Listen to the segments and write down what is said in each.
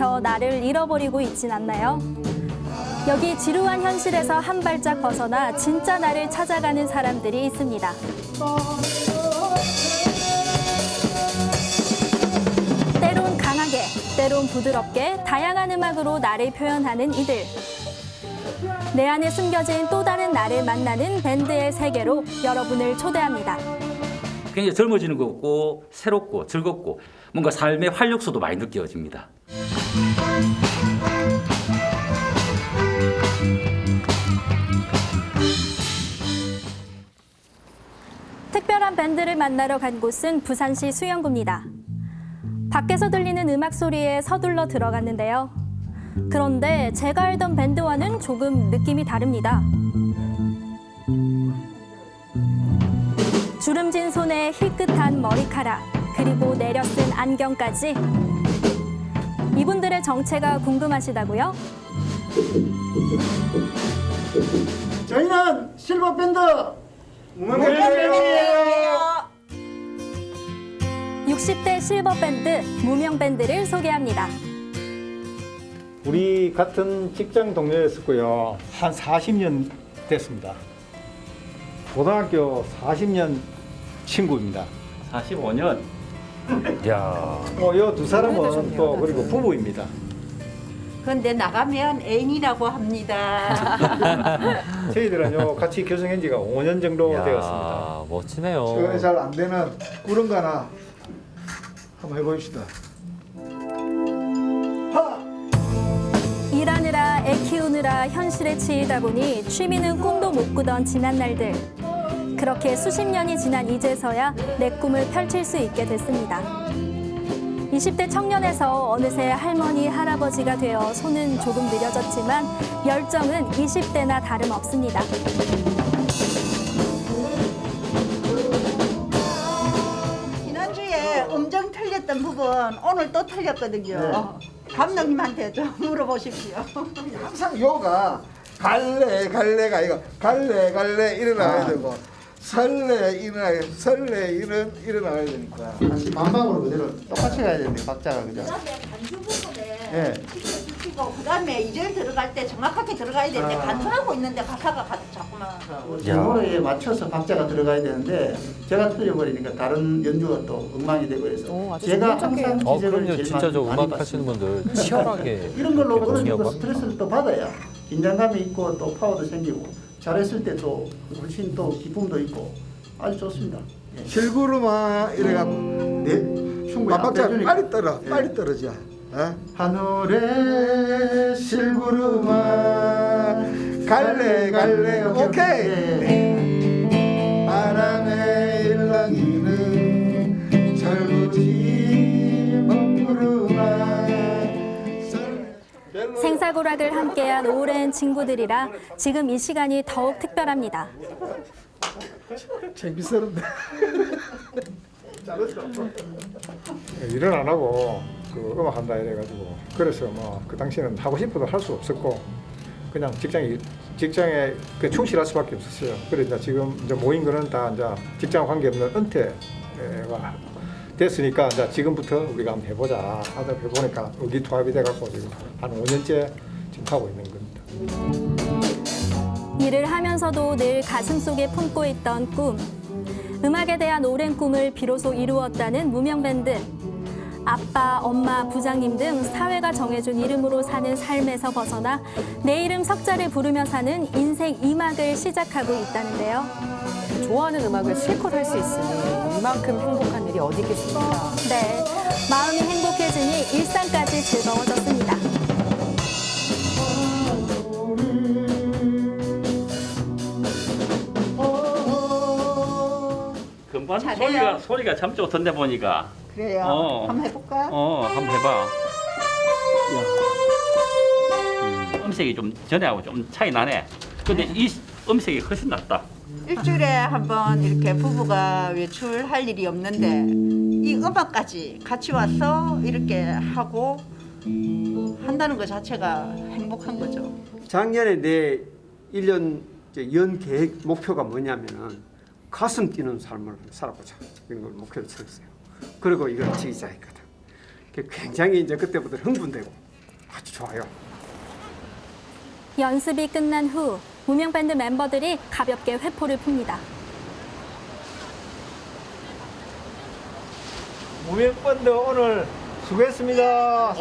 지쳐 나를 잃어버리고 있진 않나요? 여기 지루한 현실에서 한 발짝 벗어나 진짜 나를 찾아가는 사람들이 있습니다. 때론 강하게, 때론 부드럽게 다양한 음악으로 나를 표현하는 이들. 내 안에 숨겨진 또 다른 나를 만나는 밴드의 세계로 여러분을 초대합니다. 굉장히 젊어지는 것 같고 새롭고 즐겁고 뭔가 삶의 활력소도 많이 느껴집니다. 특별한 밴드를 만나러 간 곳은 부산시 수영구입니다. 밖에서 들리는 음악 소리에 서둘러 들어갔는데요. 그런데 제가 알던 밴드와는 조금 느낌이 다릅니다. 주름진 손에 희끗한 머리카락, 그리고 내려쓴 안경까지. 이분들의 정체가 궁금하시다고요? 저희는 실버 밴드 무명밴드예요. 60대 실버 밴드 무명 밴드를 소개합니다. 우리 같은 직장 동료였었고요. 한 40년 됐습니다. 고등학교 40년 친구입니다. 45년. 야. 어, 이두 사람은 또 그리고 부부입니다. 근데 나가면 애인이라고 합니다. 저희들은요 같이 결성한 지가 5년 정도 되었습니다. 멋지네요. 최근에 잘안 되는 하나 한번 해봅시다. 일하느라 애 키우느라 현실에 치이다 보니 취미는 꿈도 못 꾸던 지난 날들. 그렇게 수십 년이 지난 이제서야 내 꿈을 펼칠 수 있게 됐습니다. 20대 청년에서 어느새 할머니, 할아버지가 되어 손은 조금 느려졌지만 열정은 20대나 다름없습니다. 지난주에 음정 틀렸던 부분 오늘 또 틀렸거든요. 감독님한테 좀 물어보십시오. 항상 요가 갈래 갈래가 이거 갈래 갈래 일어나야 되고 설레 일어나야 설레 일어 일어나야 되니까 반방으로 그대로 똑같이 가야 되는데 박자가 그죠? 간주 부분에 예. 시키고 그다음에 이절 들어갈 때 정확하게 들어가야 되는데 아. 간주하고 있는데 가사가 가- 자꾸만 제목에 맞춰서 박자가 들어가야 되는데 제가 틀려버리니까 다른 연주가 또 엉망이 되고 해서 제가 항상 어, 지적을 그럼요. 제일 진짜 저 많이 음악 하시는 받습니다. 분들 치열하게 이런 걸로 정도 거. 스트레스를 또 받아야 긴장감이 있고 또 파워도 생기고 잘했을 때 또 훨씬 또 기쁨도 있고 아주 좋습니다. 예. 실구르마 이래갖고 네, 충분히 박자 앞에 빨리 주니까. 떨어 예. 빨리 떨어져. 어? 하늘에 실구르마 갈래 갈래 오케이. 네. 생사고락을 함께한 오랜 친구들이라 지금 이 시간이 더욱 특별합니다. 재밌었는데 일을 안 하고 그 음악 한다 이래가지고 그래서 뭐 그 당시에는 하고 싶어도 할 수 없었고 그냥 직장에 직장에 그 충실할 수밖에 없었어요. 그래 이제 지금 이제 모인 거는 다 이제 직장 관계 없는 은퇴가 됐으니까 이제 지금부터 우리가 한번 해보자 하다 해보니까 의기투합이 돼갖고 지금 한 5년째 지금 하고 있는 겁니다. 일을 하면서도 늘 가슴속에 품고 있던 꿈. 음악에 대한 오랜 꿈을 비로소 이루었다는 무명밴드. 아빠, 엄마, 부장님 등 사회가 정해준 이름으로 사는 삶에서 벗어나 내 이름 석자를 부르며 사는 인생 이막을 시작하고 있다는데요. 좋아하는 음악을 실컷 할 수 있으니 이만큼 행복한 일이 어디 있겠습니까? 네, 마음이 행복해지니 일상까지 즐거워졌습니다. 금방 잘해요. 소리가 소리가 참 좋던데 보니까. 그래요. 어. 한번 해볼까? 어, 한번 해봐. 음, 음색이 좀 전에하고 좀 차이 나네. 근데 이 음색이 훨씬 낫다. 일주일에 한 번 이렇게 부부가 외출할 일이 없는데 이 음악까지 같이 와서 이렇게 하고 한다는 것 자체가 행복한 거죠. 작년에 내 1년 이제 연 계획 목표가 뭐냐면은 가슴 뛰는 삶을 살아보자 이런 걸 목표로 세웠어요. 그리고 이걸 지기 시작했거든. 그 굉장히 이제 그때부터 흥분되고 좋아요. 연습이 끝난 후 무명 밴드 멤버들이 가볍게 회포를 풉니다. 무명밴드 오늘 수고했습니다.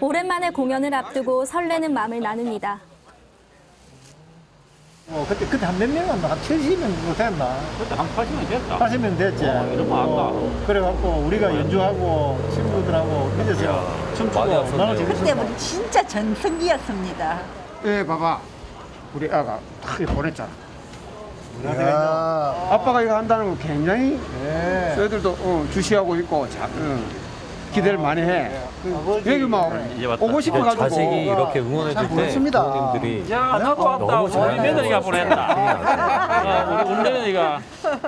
오랜만에 공연을 앞두고 설레는 마음을 나눕니다. 어, 그때 그때 한 몇 명 왔나? 한 70명 못했나? 그때 한 80명 됐다. 80명 됐지. 이러면 아까. 그래갖고 우리가 연주하고 친구들하고 밑에서 춤추고 나는 재밌었다. 그때 우리 진짜 전성기였습니다. 예, 봐봐. 우리 아가 딱 이렇게 보냈잖아. 야, 아빠가 이거 한다는 거 굉장히 네. 저희들도 어, 주시하고 있고 자, 어, 기대를 많이 해. 여기 막 이제 왔다. 오고 싶어가지고 자식이 이렇게 응원해줄 때 고맙습니다. 부모님들이 야 나도 왔다. 너무 우리 잘해요. 며느리가 보냈다. 어, 우리 며느리가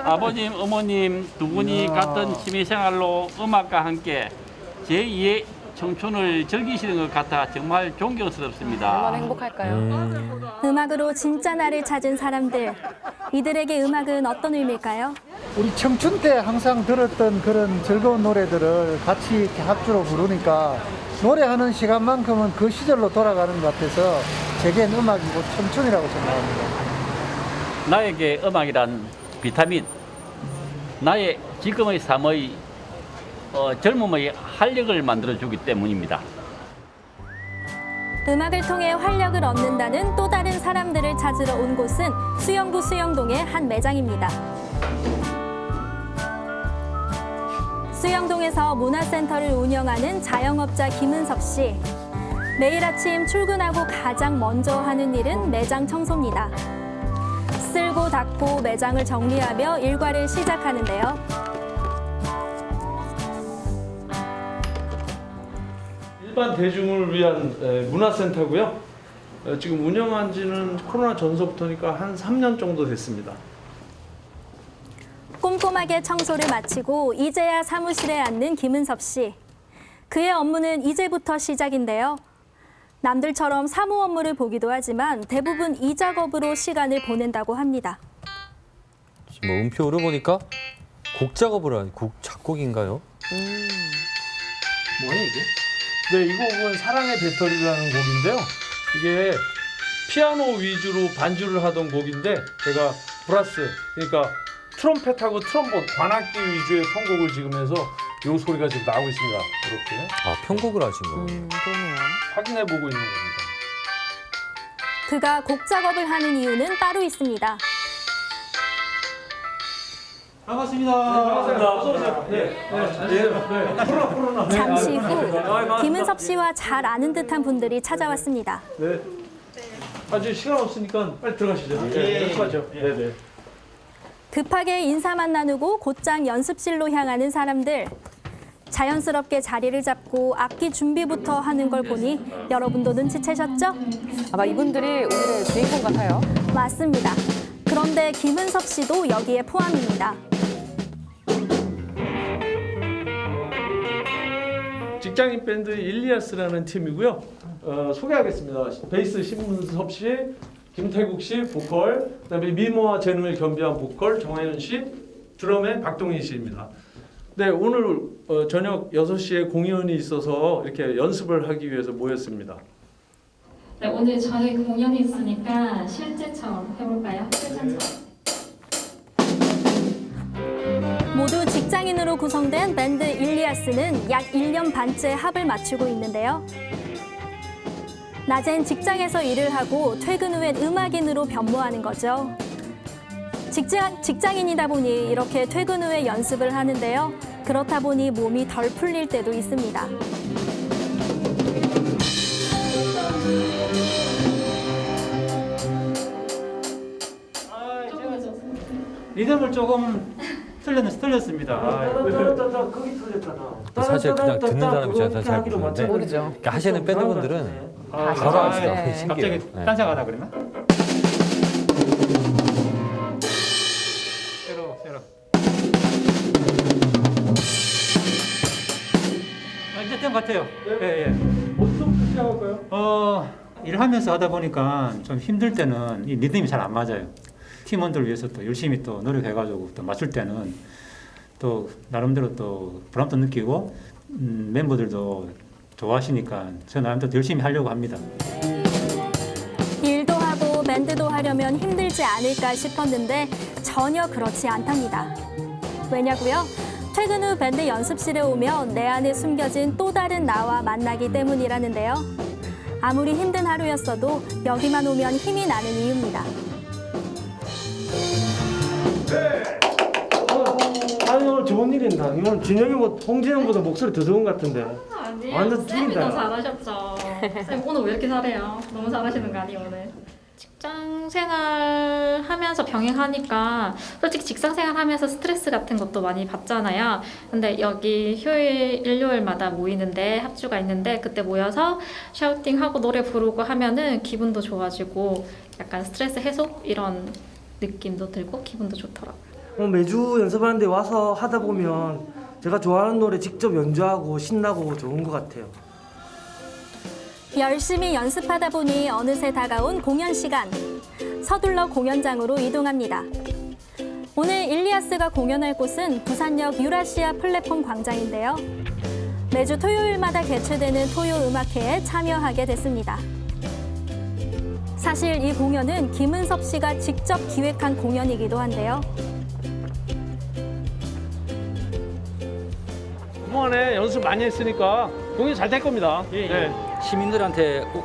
아버님, 어머님 두 분이 같은 취미생활로 음악과 함께 제2의 청춘을 즐기시는 것 같아 정말 존경스럽습니다. 얼마나 행복할까요? 음악으로 진짜 나를 찾은 사람들. 이들에게 음악은 어떤 의미일까요? 우리 청춘 때 항상 들었던 그런 즐거운 노래들을 같이 이렇게 합주로 부르니까 노래하는 시간만큼은 그 시절로 돌아가는 것 같아서 제겐 음악이고 청춘이라고 생각합니다. 나에게 음악이란 비타민, 나의 지금의 삶의 어, 젊음의 활력을 만들어주기 때문입니다. 음악을 통해 활력을 얻는다는 또 다른 사람들을 찾으러 온 곳은 수영구 수영동의 한 매장입니다. 수영동에서 문화센터를 운영하는 자영업자 김은섭 씨. 매일 아침 출근하고 가장 먼저 하는 일은 매장 청소입니다. 쓸고 닦고 매장을 정리하며 일과를 시작하는데요. 일반 대중을 위한 에, 문화센터고요. 어, 지금 운영한 지는 코로나 전서부터니까 한 3년 정도 됐습니다. 꼼꼼하게 청소를 마치고 이제야 사무실에 앉는 김은섭 씨. 그의 업무는 이제부터 시작인데요. 남들처럼 사무 업무를 보기도 하지만 대부분 이 작업으로 시간을 보낸다고 합니다. 뭐 음표를 보니까 곡 작업을 하는 곡 작곡인가요? 뭐야 이게? 네, 이 곡은 사랑의 배터리라는 곡인데요. 이게 피아노 위주로 반주를 하던 곡인데 제가 브라스 그러니까 트럼펫하고 트럼본 관악기 위주의 편곡을 지금 해서 요 소리가 지금 나오고 있습니다. 이렇게 아 편곡을 하신 거예요. 음, 그러네요. 확인해 보고 있는 겁니다. 그가 곡 작업을 하는 이유는 따로 있습니다. 잠시 후 김은섭 씨와 잘 아는 듯한 분들이 찾아왔습니다. 네. 아직 시간 없으니까 빨리 들어가시죠. 네, 들어가죠. 네, 네. 급하게 인사만 나누고 곧장 연습실로 향하는 사람들. 자연스럽게 자리를 잡고 악기 준비부터 하는 걸 보니 여러분도 눈치채셨죠? 아마 이분들이 오늘의 주인공 같아요. 맞습니다. 그런데 김은섭 씨도 여기에 포함입니다. 직장인 밴드 일리아스라는 팀이고요. 어, 소개하겠습니다. 베이스 신문섭 씨, 김태국 씨 보컬, 그다음에 미모와 재능을 겸비한 보컬 정하연 씨, 드럼의 박동희 씨입니다. 네, 오늘 어, 저녁 6시에 공연이 있어서 이렇게 연습을 하기 위해서 모였습니다. 네, 오늘 저녁에 공연이 있으니까 실제처럼 해볼까요? 실전처럼. 모두 직장인으로 구성된 밴드 일리아스는 약 1년 반째 합을 맞추고 있는데요. 낮엔 직장에서 일을 하고 퇴근 후엔 음악인으로 변모하는 거죠. 직장, 직장인이다 보니 이렇게 퇴근 후에 연습을 하는데요. 그렇다 보니 몸이 덜 풀릴 때도 있습니다. 리듬을 조금 틀렸, 틀렸습니다. 거기 틀렸잖아. 사실 그냥 듣는 사람 입장에서 잘 모르는데 모르죠. 그러니까 하시는 밴드분들은 아, 바로 아. 네. 신기해요. 네. 딴생하다 그러면? 새로 새로. 아, 이제 된 것 같아요. 예, 예. 어떤 시작할까요? 어, 일을 하면서 하다 보니까 좀 힘들 때는 이 리듬이 잘 안 맞아요. 팀원들 위해서 또 열심히 또 노력해가지고 또 맞출 때는 또 나름대로 또 보람도 느끼고 음, 멤버들도 좋아하시니까 저는 아무튼 열심히 하려고 합니다. 일도 하고 밴드도 하려면 힘들지 않을까 싶었는데 전혀 그렇지 않답니다. 왜냐고요? 퇴근 후 밴드 연습실에 오면 내 안에 숨겨진 또 다른 나와 만나기 때문이라는데요. 아무리 힘든 하루였어도 여기만 오면 힘이 나는 이유입니다. 아니 오늘 좋은 일인다. 오늘 진영이 뭐 홍진영보다 목소리 더 좋은 것 같은데. 아니에요. 완전 쌤이. 더 잘하셨죠. 쌤 오늘 왜 이렇게 잘해요? 너무 잘하시는 거 아니에요 오늘? 직장 생활 하면서 병행하니까 솔직히 직장 생활 하면서 스트레스 같은 것도 많이 받잖아요. 근데 여기 휴일, 일요일마다 모이는데 합주가 있는데 그때 모여서 샤우팅 하고 노래 부르고 하면은 기분도 좋아지고 약간 스트레스 해소 이런 느낌도 들고 기분도 좋더라고요. 어, 매주 연습하는데 와서 하다 보면 제가 좋아하는 노래 직접 연주하고 신나고 좋은 것 같아요. 열심히 연습하다 보니 어느새 다가온 공연 시간. 서둘러 공연장으로 이동합니다. 오늘 일리아스가 공연할 곳은 부산역 유라시아 플랫폼 광장인데요. 매주 토요일마다 개최되는 토요 음악회에 참여하게 됐습니다. 사실 이 공연은 김은섭 씨가 직접 기획한 공연이기도 한데요. 그동안에 연습 많이 했으니까 공연 잘 될 겁니다. 네. 시민들한테 꼭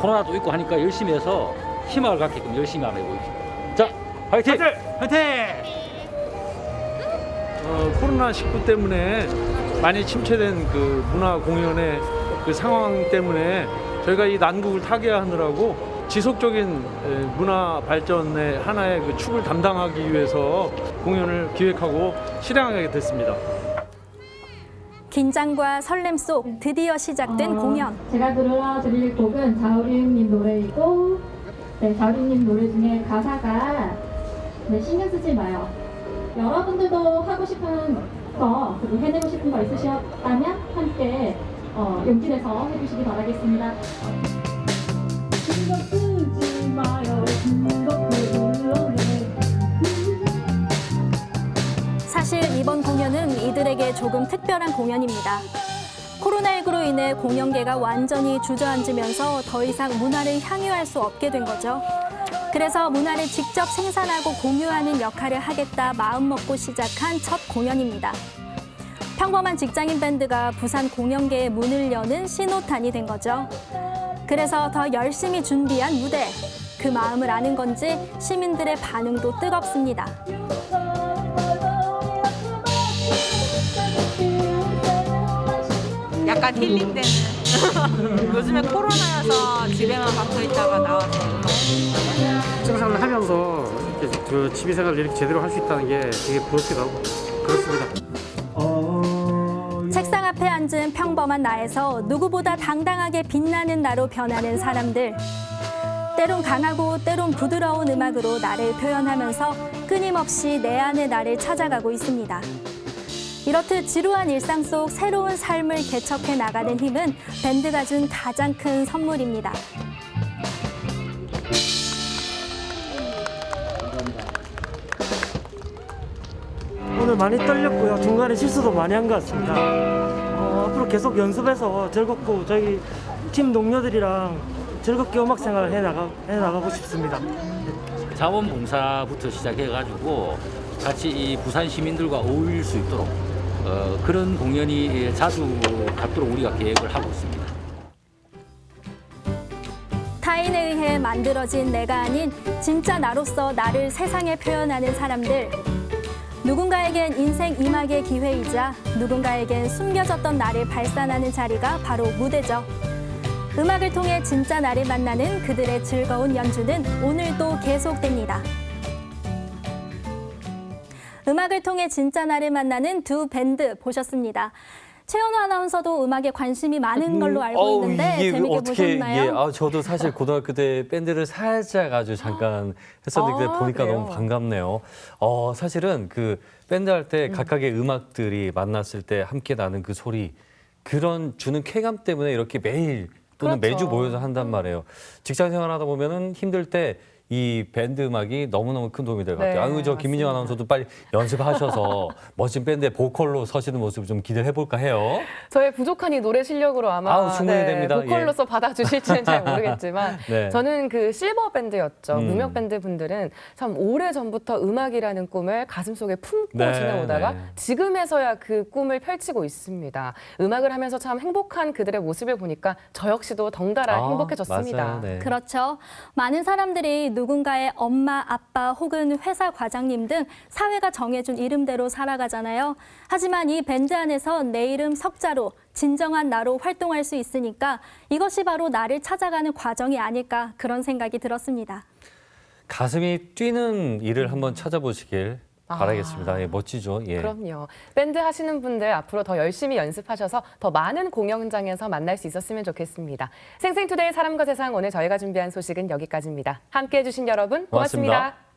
코로나도 있고 하니까 열심히 해서 희망을 갖게끔 열심히 한번 해보십시오. 자, 화이팅! 화이팅! 어, 코로나 19 때문에 많이 침체된 그 문화 공연의 그 상황 때문에 저희가 이 난국을 타개하느라고 지속적인 에, 문화 발전의 하나의 그 축을 담당하기 위해서 공연을 기획하고 실행하게 됐습니다. 긴장과 설렘 속 드디어 시작된 어, 공연. 제가 들려드릴 곡은 자우림님 노래이고, 네, 자우림님 노래 중에 가사가 네, 신경 쓰지 마요. 여러분들도 하고 싶은 거, 그리고 해내고 싶은 거 있으셨다면 함께 어, 용기 내서 해주시기 바라겠습니다. 사실 이번 공연은 이들에게 조금 특별한 공연입니다. 코로나19로 인해 공연계가 완전히 주저앉으면서 더 이상 문화를 향유할 수 없게 된 거죠. 그래서 문화를 직접 생산하고 공유하는 역할을 하겠다 마음먹고 시작한 첫 공연입니다. 평범한 직장인 밴드가 부산 공연계의 문을 여는 신호탄이 된 거죠. 그래서 더 열심히 준비한 무대. 그 마음을 아는 건지 시민들의 반응도 뜨겁습니다. 약간 힐링되는 요즘에 코로나여서 집에만 박혀 있다가 나와서 직장생활을 하면서 이렇게 그 취미 생활을 이렇게 제대로 할 수 있다는 게 되게 부럽기도 하고 그렇습니다. 책상 앞에 앉은 평범한 나에서 누구보다 당당하게 빛나는 나로 변하는 사람들. 때론 강하고 때론 부드러운 음악으로 나를 표현하면서 끊임없이 내 안의 나를 찾아가고 있습니다. 이렇듯 지루한 일상 속 새로운 삶을 개척해 나가는 힘은 밴드가 준 가장 큰 선물입니다. 오늘 많이 떨렸고요. 중간에 실수도 많이 한 것 같습니다. 어, 앞으로 계속 연습해서 즐겁고 저희 팀 동료들이랑 즐겁게 음악 생활을 해 나가 해 나가고 싶습니다. 자원봉사부터 시작해가지고 같이 이 부산 시민들과 어울릴 수 있도록 어, 그런 공연이 자주 갖도록 우리가 계획을 하고 있습니다. 타인에 의해 만들어진 내가 아닌 진짜 나로서 나를 세상에 표현하는 사람들. 누군가에겐 인생 이막의 기회이자 누군가에겐 숨겨졌던 나를 발산하는 자리가 바로 무대죠. 음악을 통해 진짜 나를 만나는 그들의 즐거운 연주는 오늘도 계속됩니다. 음악을 통해 진짜 나를 만나는 두 밴드 보셨습니다. 최현우 아나운서도 음악에 관심이 많은 걸로 알고 어우, 있는데 재밌게 어떻게 보셨나요? 이게 아 저도 사실 고등학교 때 밴드를 살짝 아주 잠깐 했었는데 아, 보니까 그래요? 너무 반갑네요. 어 사실은 그 밴드 할 때 각각의 음악들이 만났을 때 함께 나는 그 소리 그런 주는 쾌감 때문에 이렇게 매일 또는 그렇죠. 매주 모여서 한단 말이에요. 직장 생활하다 보면은 힘들 때 이 밴드 음악이 너무너무 큰 도움이 될것 네, 같아요. 아유, 저 김민정 아나운서도 빨리 연습하셔서 멋진 밴드의 보컬로 서시는 모습 좀 기대를 해볼까 해요. 저의 부족한 이 노래 실력으로 아마 아우, 충분히 됩니다. 보컬로서 받아주실지는 잘 모르겠지만 네. 저는 그 실버 밴드였죠. 음. 무명 밴드 분들은 참 오래 전부터 음악이라는 꿈을 가슴속에 품고 네, 지내오다가 네. 지금에서야 그 꿈을 펼치고 있습니다. 음악을 하면서 참 행복한 그들의 모습을 보니까 저 역시도 덩달아 아, 행복해졌습니다. 맞아요. 네. 그렇죠. 많은 사람들이 누군가의 엄마, 아빠 혹은 회사 과장님 등 사회가 정해준 이름대로 살아가잖아요. 하지만 이 밴드 안에서 내 이름 석자로 진정한 나로 활동할 수 있으니까 이것이 바로 나를 찾아가는 과정이 아닐까 그런 생각이 들었습니다. 가슴이 뛰는 일을 한번 찾아보시길 아. 바라겠습니다. 예, 멋지죠. 예. 그럼요. 밴드 하시는 분들 앞으로 더 열심히 연습하셔서 더 많은 공연장에서 만날 수 있었으면 좋겠습니다. 생생투데이 사람과 세상 오늘 저희가 준비한 소식은 여기까지입니다. 함께해 주신 여러분 고맙습니다. 고맙습니다.